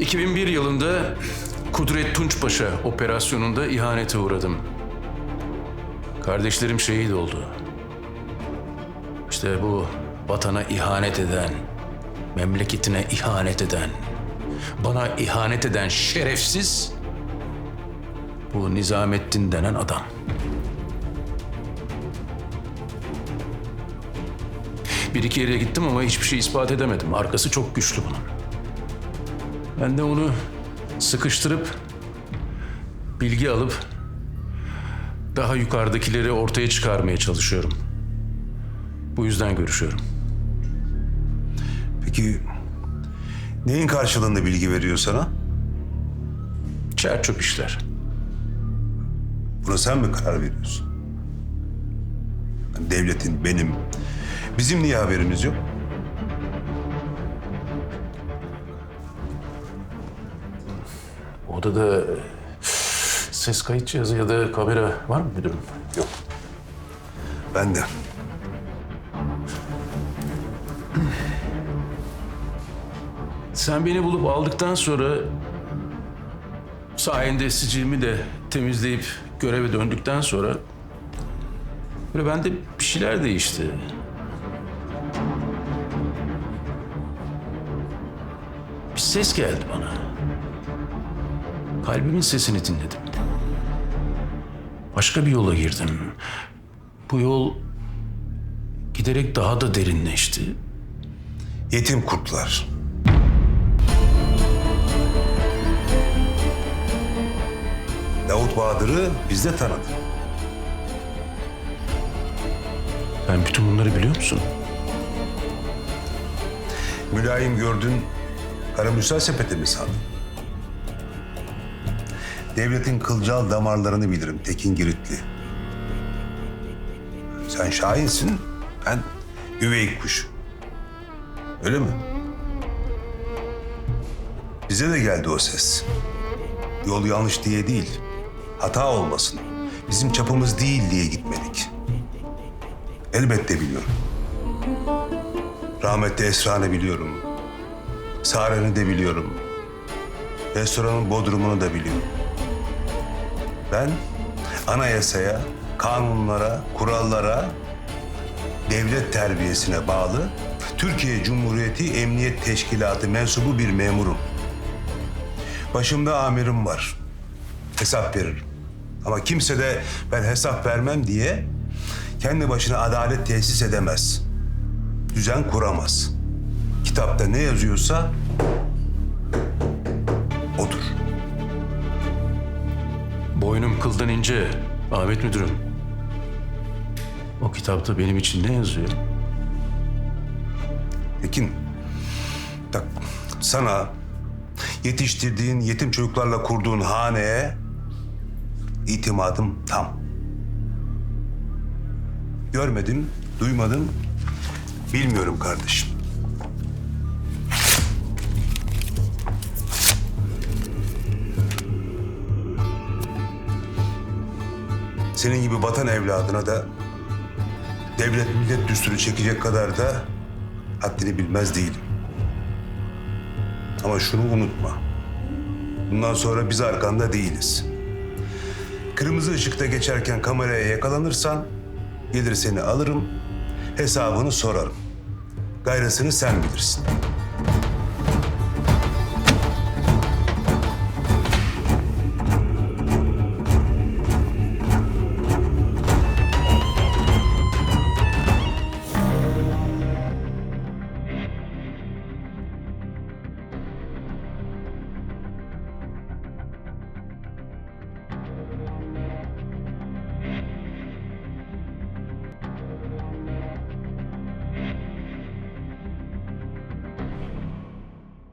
...2001 yılında Kudret Tunçpaşa operasyonunda ihanete uğradım. Kardeşlerim şehit oldu. İşte bu vatana ihanet eden, memleketine ihanet eden, bana ihanet eden şerefsiz bu Nizamettin denen adam. Bir iki yere gittim ama hiçbir şey ispat edemedim. Arkası çok güçlü bunun. Ben de onu sıkıştırıp bilgi alıp daha yukarıdakileri ortaya çıkarmaya çalışıyorum. Bu yüzden görüşüyorum. Peki neyin karşılığında bilgi veriyor sana? Çer çöp işler. Buna sen mi karar veriyorsun? Yani devletin, benim, bizim niye haberimiz yok? Odada ses kayıt cihazı ya da kamera var mı müdürüm? Yok. Ben de. Sen beni bulup aldıktan sonra sayende sicilimi de temizleyip göreve döndükten sonra böyle bende bir şeyler değişti. Bir ses geldi bana. Kalbimin sesini dinledim. Başka bir yola girdim. Bu yol giderek daha da derinleşti. Yetim kurtlar. Davut Bahadır'ı biz de tanıdık. Sen bütün bunları biliyor musun? Mülayim gördün, karamürsel sepeti mi sandın? Devletin kılcal damarlarını bilirim Tekin Giritli. Sen Şahin'sin, ben üvey kuş. Öyle mi? Bize de geldi o ses. Yol yanlış diye değil, hata olmasın. Bizim çapımız değil diye gitmedik. Elbette biliyorum. Rahmetli Esra'nı biliyorum. Sare'ni de biliyorum. Restoranın bodrumunu da biliyorum. Ben anayasaya, kanunlara, kurallara, devlet terbiyesine bağlı Türkiye Cumhuriyeti Emniyet Teşkilatı mensubu bir memurum. Başımda amirim var. Hesap veririm. Ama kimse de ben hesap vermem diye kendi başına adalet tesis edemez. Düzen kuramaz. Kitapta ne yazıyorsa Boynum kıldan ince Ahmet Müdürüm. O kitapta benim için ne yazıyor? Tekin, bak sana yetiştirdiğin yetim çocuklarla kurduğun haneye itimadım tam. Görmedim, duymadım, bilmiyorum kardeşim. Senin gibi vatan evladına da devlet millet düsturu çekecek kadar da haddini bilmez değilim. Ama şunu unutma. Bundan sonra biz arkanda değiliz. Kırmızı ışıkta geçerken kameraya yakalanırsan gelir seni alırım, hesabını sorarım. Gayrısını sen bilirsin.